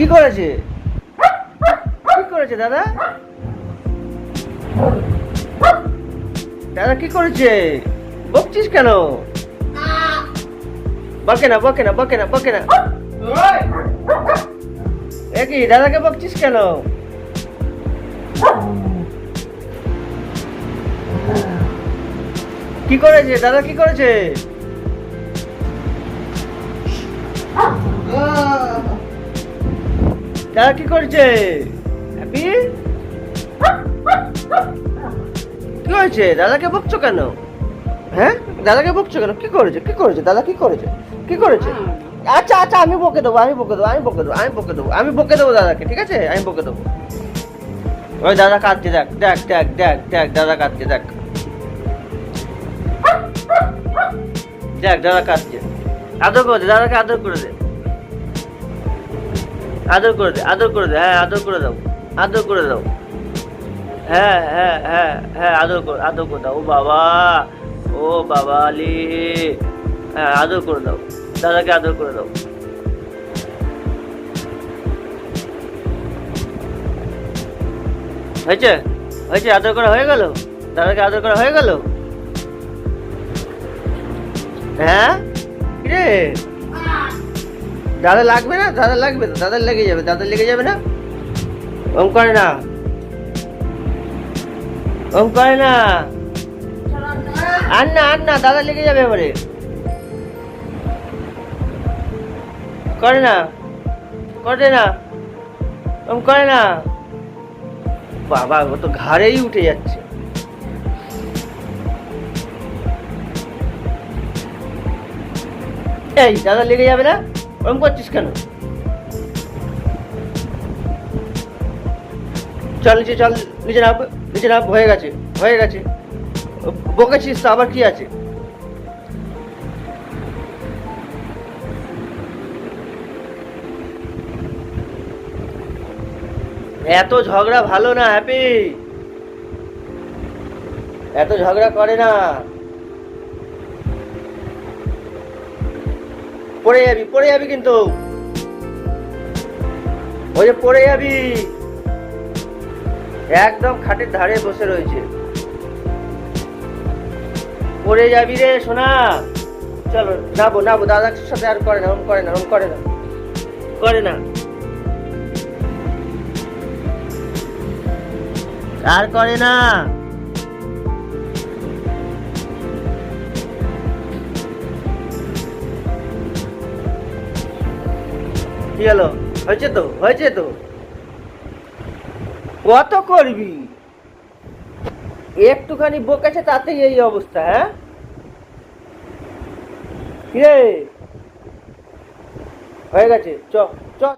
কি করেছে? কি করেছে দাদা? দাদা, কি করেছে? বকছিস কেন? বকে না বকে না বকে না বকে না। একই দাদাকে বকছিস কেন? কি করেছে? দাদা, কি করেছে? দাদা কি করেছে? হ্যাপি? কি হয়েছে? দাদাকে বকছো কেন? হ্যাঁ? দাদাকে বকছো কেন? কি করেছে? কি করেছে? দাদা কি করেছে? কি করেছে? আচ্ছা আচ্ছা আমি বকে দেবো, আমি বকে দেবো, আমি বকে দেবো, আমি বকে দেবো, আমি বকে দেবো দাদাকে, ঠিক আছে? আমি বকে দেবো। ওই দাদা কাঁদছে, দেখ দেখ দেখ দেখ দেখ, দাদা কাঁদছে, দেখ। দেখ, দাদা কাঁদছে। আদর করে দে দাদাকে আদর করে দে। আদর করে দে, আদর করে দে হ্যাঁ আদর করে দাও, আদর করে দাও। হ্যাঁ হ্যাঁ হ্যাঁ হ্যাঁ আদর করে আদর করে দাও। ও বাবা ও বাবা আলি। হ্যাঁ আদর করে দাও, দাদাকে আদর করে দাও। হয়েছে? হয়েছে? আদর করা হয়ে গেল? দাদাকে আদর করা হয়ে গেল? হ্যাঁ? রে দাদা লাগবে না? দাদা লাগবে দাদা লেগে যাবে দাদা লেগে যাবে না? ওম করে না। ওম করে না। আর না আর না, দাদা লেগে যাবে এবারে। করে না করে না। ওম করে না। বাবা, ও তো ঘাড়েই উঠে যাচ্ছে। এই, দাদা লেগে যাবে না? ওরম করছিস কেন? চল নিচে চল নিচে নাম নিচে নাম হয়ে গেছে হয়ে গেছে। বকেছিস তো, আবার কি আছে? এত ঝগড়া ভালো না, হ্যাপি। এত ঝগড়া করে না। পড়ে যাবি পড়ে যাবি কিন্তু। ওই যে পড়ে যাবি। একদম খাটের ধারে বসে রয়েছে। পড়ে যাবি রে সোনা। চলো, নাবো নাবো, দাদার সাথে আর করে না করে না করে না। করে না। আর করে না। কি হয়েছে তো? হয়েছে তো? কত করবি? একটুখানি বকেছে তাতেই এই অবস্থা হ্যাঁ? কিরে? হয়ে গেছে, চ চ।